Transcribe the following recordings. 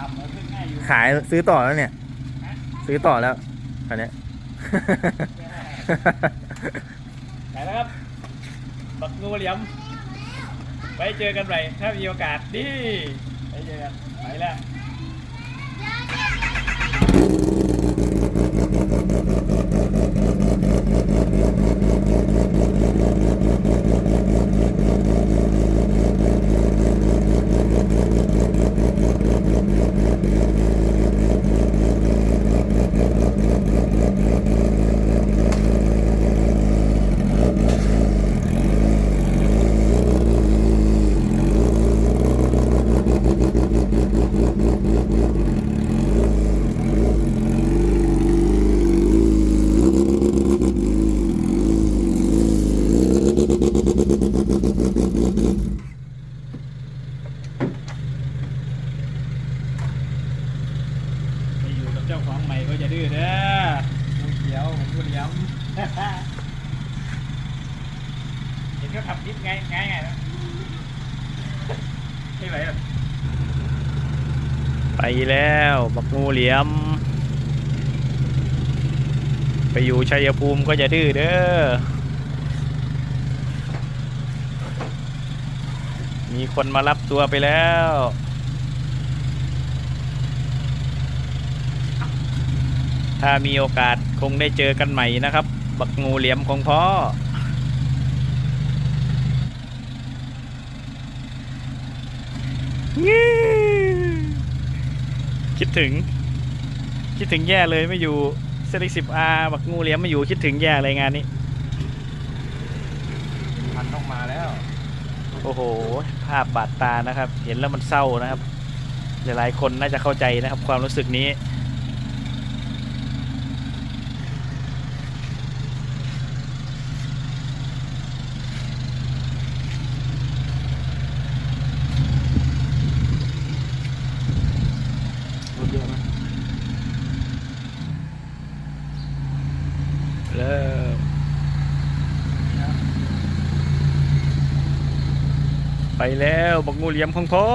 ต่ำๆมันขึ้นง่ายอยู่ขายซื้อต่อแล้วเนี่ย ซื้อต่อแล้วคันเนี้ยไปแล้วครับ บักงูเหลี่ยมไปเจอกันใหม่ถ้ามีโอกาสดีไปเจอกันไปแล้ว เจ้าของใหม่ก็จะดื้อเด้องูเขียวงูเหลี่ยมเห็นเขาขับยิบไงไงไงนะไม่ไหวหรอกไปแล้วบักงูเหลี่ยม ไปอยู่ชัยภูมิก็จะดื้อเด้อ มีคนมารับตัวไปแล้ว ถ้ามีโอกาสคงได้เจอกันใหม่นะครับ บักงูเหลี่ยมของพ่อ คิดถึง คิดถึงแย่เลยไม่อยู่เซลิสิบอาบักงูเหลี่ยมไม่อยู่คิดถึงแย่เลยงานนี้ พันต้องมาแล้ว โอ้โห ภาพบาดตานะครับ เห็นแล้วมันเศร้านะครับ หลายๆคนน่าจะเข้าใจนะครับ ความรู้สึกนี้ รถเยอะไหม เริ่ม ไปแล้วบักงูเหลี่ยมของพ่อ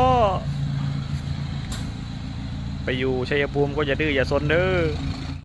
ไปอยู่ชัยภูมิก็อย่าดื้ออย่าซนเด้อ